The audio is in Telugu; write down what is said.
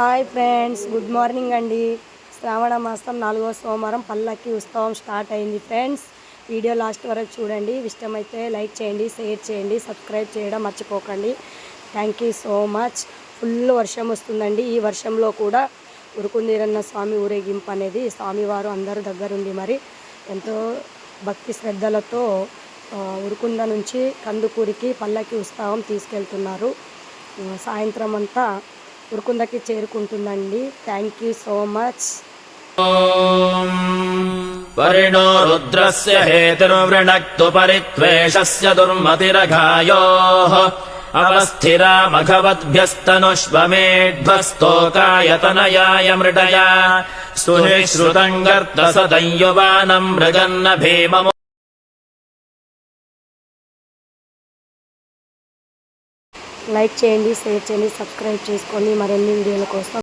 హాయ్ ఫ్రెండ్స్ గుడ్ మార్నింగ్ అండి. శ్రావణ మాసం నాలుగో సోమవారం పల్లకి ఉత్సవం స్టార్ట్ అయింది ఫ్రెండ్స్. వీడియో లాస్ట్ వరకు చూడండి. ఇష్టమైతే లైక్ చేయండి షేర్ చేయండి సబ్స్క్రైబ్ చేయడం మర్చిపోకండి. Thank you so much full వర్షం వస్తుందండి. ఈ వర్షంలో కూడా ఉరుకుందీరన్న స్వామి ఊరేగింపు అనేది స్వామివారు అందరు దగ్గరుండి మరి ఎంతో భక్తి శ్రద్ధలతో ఉరుకుంద నుంచి కందుకూరికి పల్లకి ఉత్సవం తీసుకెళ్తున్నారు. సాయంత్రం అంతా ఉరుకుందకి చేరుకుంటుందండి thank you so much परिणो रुद्रस्य हेतिर्वृणक्तु परित्वेषस्य दुर्मतिरघायोः अवस्थिरामघवद्भ्यस्तनुष्वमेध्वस्तोकायतनयाय मृडया सुनिश्रुतम् गर्तसदंयुवानम् मृगन्न भीममु like చేయండి షేర్ చేయండి సబ్స్క్రైబ్ చేసుకోండి. మరిన్ని వీడియోల కోసం